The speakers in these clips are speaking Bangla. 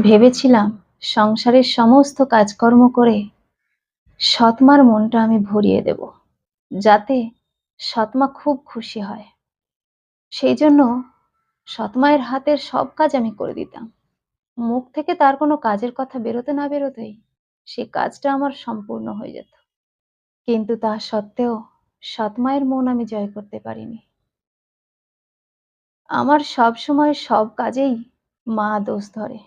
ভেবেছিলাম সংসারের সমস্ত কাজকর্ম করে সৎমার মনটা আমি ভরিয়ে দেব, যাতে সৎমা খুব খুশি হয়। সেই জন্য সৎমায়ের হাতের সব কাজ আমি করে দিতাম। মুখ থেকে তার কোনো কাজের কথা বেরোতে না বেরোতেই সে কাজটা আমার সম্পূর্ণ হয়ে যেত। কিন্তু তা সত্ত্বেও সৎমায়ের মন আমি জয় করতে পারিনি। আমার সব সময় সব কাজেই মা দোষ ধরে।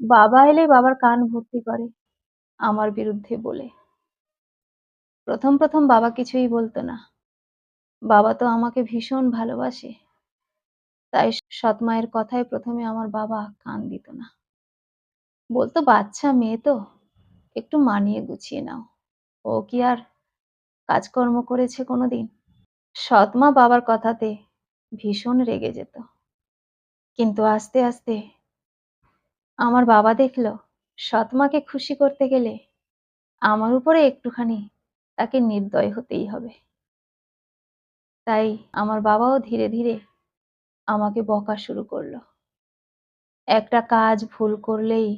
বাবা এলে বাবার কান ভর্তি করে আমার বিরুদ্ধে বলে। প্রথম প্রথম বাবা কিছুই বলতো না। বাবা তো আমাকে ভীষণ ভালোবাসে। তাই সৎমায়ের কথায় প্রথমে আমার বাবা কান দিত না। বলতো, বাচ্চা, মেয়ে তো, একটু মানিয়ে গুছিয়ে নাও। ও কি আর কাজকর্ম করেছে কোনোদিন? সৎমা বাবার কথাতে ভীষণ রেগে যেত। কিন্তু আস্তে আস্তে আমার বাবা দেখল, সৎমাকে খুশি করতে গেলে আমার উপরে একটুখানি তাকে নির্দয় হতেই হবে। তাই আমার বাবাও ধীরে ধীরে আমাকে বকা শুরু করল। একটা কাজ ভুল করলেই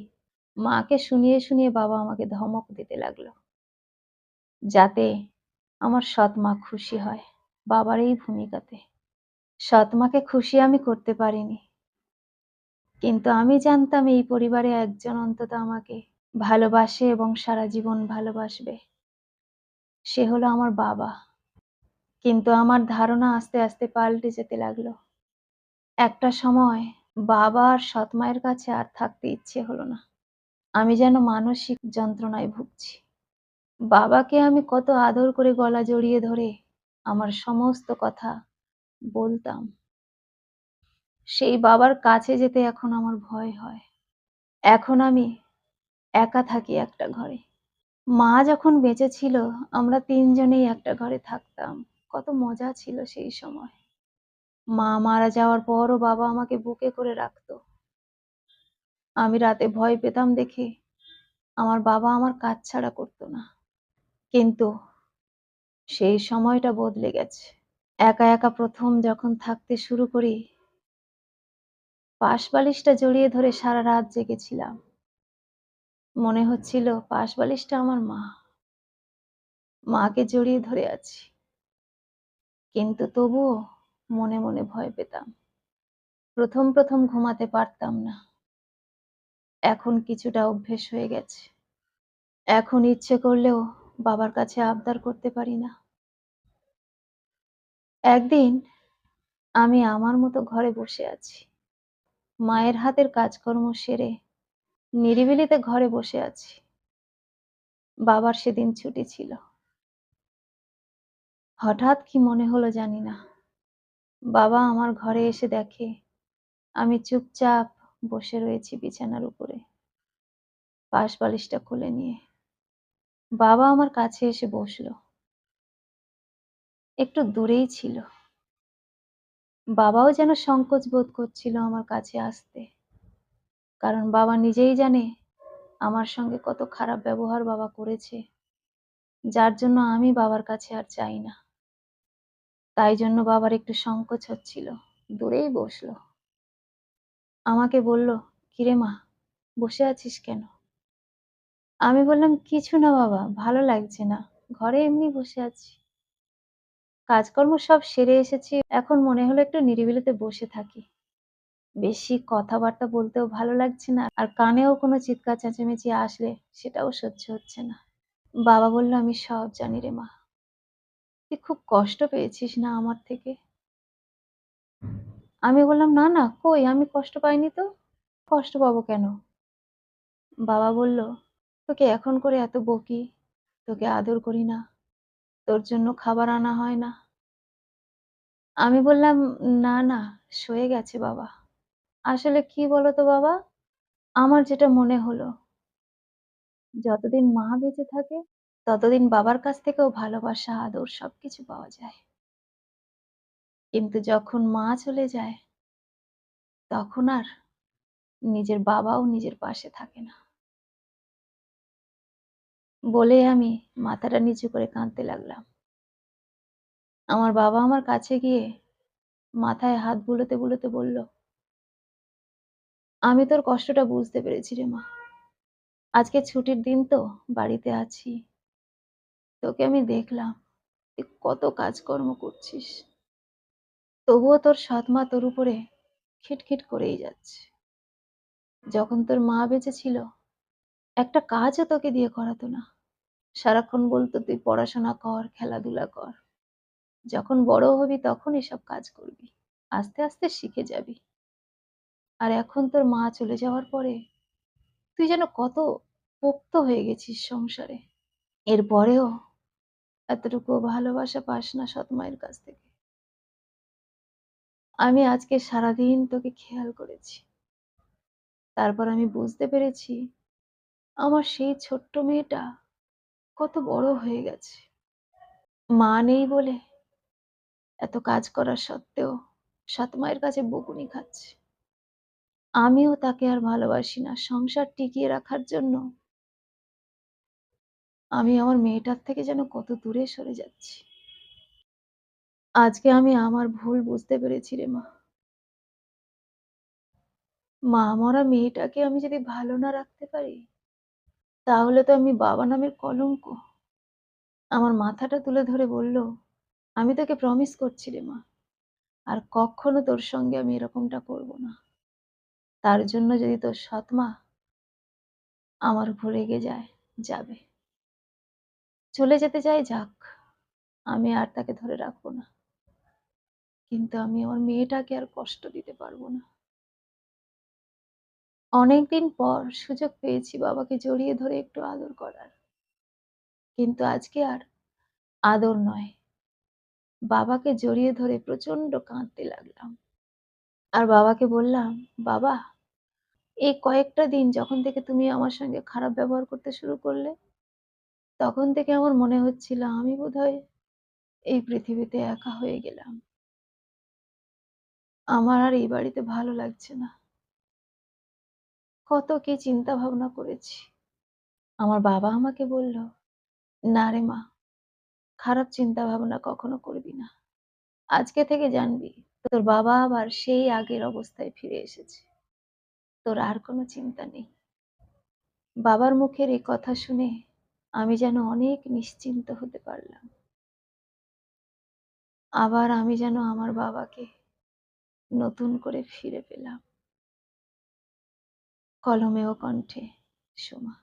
মাকে শুনিয়ে শুনিয়ে বাবা আমাকে ধমক দিতে লাগল। যাতে আমার সৎ মা খুশি হয় বাবার এই ভূমিকাতে। সৎ মাকে খুশি আমি করতে পারিনি। কিন্তু আমি জানতাম এই পরিবারে একজন অন্তত আমাকে ভালোবাসে এবং সারা জীবন ভালোবাসবে। সে হলো আমার বাবা। কিন্তু আমার ধারণা আস্তে আস্তে পাল্টে যেতে লাগল। একটা সময় বাবা আর সৎমায়ের কাছে আর থাকতে ইচ্ছে হলো না। আমি যেন মানসিক যন্ত্রণায় ভুগছি। বাবাকে আমি কত আদর করে গলা জড়িয়ে ধরে আমার সমস্ত কথা বলতাম। সেই বাবার কাছে যেতে এখন আমার ভয় হয়। এখন আমি একা থাকি একটা ঘরে। মা যখন বেঁচে ছিল, আমরা তিনজনেই একটা ঘরে থাকতাম। কত মজা ছিল সেই সময়। মা মারা যাওয়ার পরও বাবা আমাকে বুকে করে রাখতো। আমি রাতে ভয় পেতাম দেখে আমার বাবা আমার কাজ ছাড়া করতো না। কিন্তু সেই সময়টা বদলে গেছে। একা একা প্রথম যখন থাকতে শুরু করি পাশ বালিশটা জড়িয়ে ধরে সারা রাত জেগেছিলাম। মনে হচ্ছিল পাশ বালিশটা আমার মা। মাকে জড়িয়ে ধরে আছি। কিন্তু তবুও মনে মনে ভয় পেতাম। প্রথম প্রথম ঘুমাতে পারতাম না। এখন কিছুটা অভ্যেস হয়ে গেছে। এখন ইচ্ছে করলেও বাবার কাছে আবদার করতে পারি না। একদিন আমি আমার মতো ঘরে বসে আছি। মায়ের হাতের কাজকর্ম সেরে নিরিবিলিতে ঘরে বসে আছি। বাবার সেদিন ছুটি ছিল। হঠাৎ কি মনে হলো জানি না। বাবা আমার ঘরে এসে দেখে, আমি চুপচাপ বসে রয়েছি বিছানার উপরে। পাশ বালিশটা খুলে নিয়ে। বাবা আমার কাছে এসে বসল। একটু দূরেই ছিল। বাবাও যেন সংকোচ বোধ করছিল আমার কাছে আসতে। কারণ বাবা নিজেই জানে আমার সঙ্গে কত খারাপ ব্যবহার বাবা করেছে, যার জন্য আমি বাবার কাছে আর চাই না। তাই জন্য বাবার একটু সংকোচ হচ্ছিল, দূরেই বসল। আমাকে বলল, কিরে মা, বসে আছিস কেন? আমি বললাম, কিছু না বাবা, ভালো লাগছে না, ঘরে এমনি বসে আছি। কাজকর্ম সব সেরে এসেছি। এখন মনে হলো একটু নিরিবিলিতে বসে থাকি। বেশি কথাবার্তা বলতেও ভালো লাগছে না, আর কানেও কোনো চিৎকার চেঁচামেচি আসলে সেটাও সহ্য হচ্ছে না। বাবা বলল, আমি সব জানি রে মা। তুই খুব কষ্ট পেয়েছিস না আমার থেকে? আমি বললাম, না না, কই? আমি কষ্ট পাইনি তো। কষ্ট পাবো কেন? বাবা বলল, তোকে এখন করে এত বকি, তোকে আদর করি না। তোর জন্য খাবার আনা হয় না। আমি বললাম, না না, সয়ে গেছে বাবা। আসলে কি বলতো বাবা? আমার যেটা মনে হলো, যতদিন মা বেঁচে থাকে, ততদিন বাবার কাছ থেকেও ভালোবাসা, আদর সবকিছু পাওয়া যায়। কিন্তু যখন মা চলে যায়, তখন আর নিজের বাবাও নিজের পাশে থাকে না। বলে আমি মাথাটা নিচু করে কাঁদতে লাগলাম। আমার বাবা আমার কাছে গিয়ে মাথায় হাত বুলোতে বুলোতে বলল, আমি তোর কষ্টটা বুঝতে পেরেছি রে মা। আজকে ছুটির দিন তো, বাড়িতে আছি। তোকে আমি দেখলাম, তুই কত কাজকর্ম করছিস। তবুও তোর সৎ মা তোর উপরে খিটখিট করেই যাচ্ছে। যখন তোর মা বেঁচে ছিল একটা কাজও তোকে দিয়ে করাতো না। সারাক্ষণ বলতো, তুই পড়াশোনা কর, খেলাধুলা কর। যখন বড় হবি তখন এসব কাজ করবি। আস্তে আস্তে শিখে যাবি। আর এখন তোর মা চলে যাওয়ার পরে তুই যেন কত পোক্ত হয়ে গেছিস সংসারে। এরপরেও এতটুকু ভালোবাসা পাস না সৎ মায়ের কাছ থেকে। আমি আজকে সারাদিন তোকে খেয়াল করেছি। তারপর আমি বুঝতে পেরেছি আমার সেই ছোট্ট মেয়েটা কত বড় হয়ে গেছে। মা নেই বলে এত কাজ করার সত্ত্বেও সাত মায়ের কাছে বকুনি খাচ্ছে। আমিও তাকে আর ভালোবাসি না সংসার টিকিয়ে রাখার জন্য। আমি আমার মেয়েটার থেকে যেন কত দূরে সরে যাচ্ছি। আজকে আমি আমার ভুল বুঝতে পেরেছি রে মা। মা মরা মেয়েটাকে আমি যদি ভালো না রাখতে পারি তাহলে তো আমি বাবা নামের কলঙ্ক। আমার মাথাটা তুলে ধরে বলল, আমি তোকে প্রমিস করছি রে মা, আর কখনো তোর সঙ্গে আমি এরকমটা করব না। তার জন্য যদি তোর সৎ মা আমার উপর রেগে যায়, যাবে। চলে যেতে চাই যাক, আমি আর তাকে ধরে রাখব না। কিন্তু আমি আমার মেয়েটাকে আর কষ্ট দিতে পারব না। অনেকদিন পর সুযোগ পেয়েছি বাবাকে জড়িয়ে ধরে একটু আদর করার। কিন্তু আজকে আর আদর নয়। বাবাকে জড়িয়ে ধরে প্রচণ্ড কাঁদতে লাগলাম। আর বাবাকে বললাম, বাবা এই কয়েকটা দিন যখন থেকে তুমি আমার সঙ্গে খারাপ ব্যবহার করতে শুরু করলে, তখন থেকে আমার মনে হচ্ছিল আমি বোধহয় এই পৃথিবীতে একা হয়ে গেলাম। আমার আর এই বাড়িতে ভালো লাগছে না। কত কি চিন্তা ভাবনা করেছি। আমার বাবা আমাকে বলল, না রে মা, খারাপ চিন্তা ভাবনা কখনো করবি না। আজকে থেকে জানবি, তোর বাবা আবার সেই আগের অবস্থায় ফিরে এসেছে। তোর আর কোনো চিন্তা নেই। বাবার মুখের এই কথা শুনে আমি যেন অনেক নিশ্চিন্ত হতে পারলাম। আবার আমি যেন আমার বাবাকে নতুন করে ফিরে পেলাম। কলমে ও কণ্ঠে সোমা।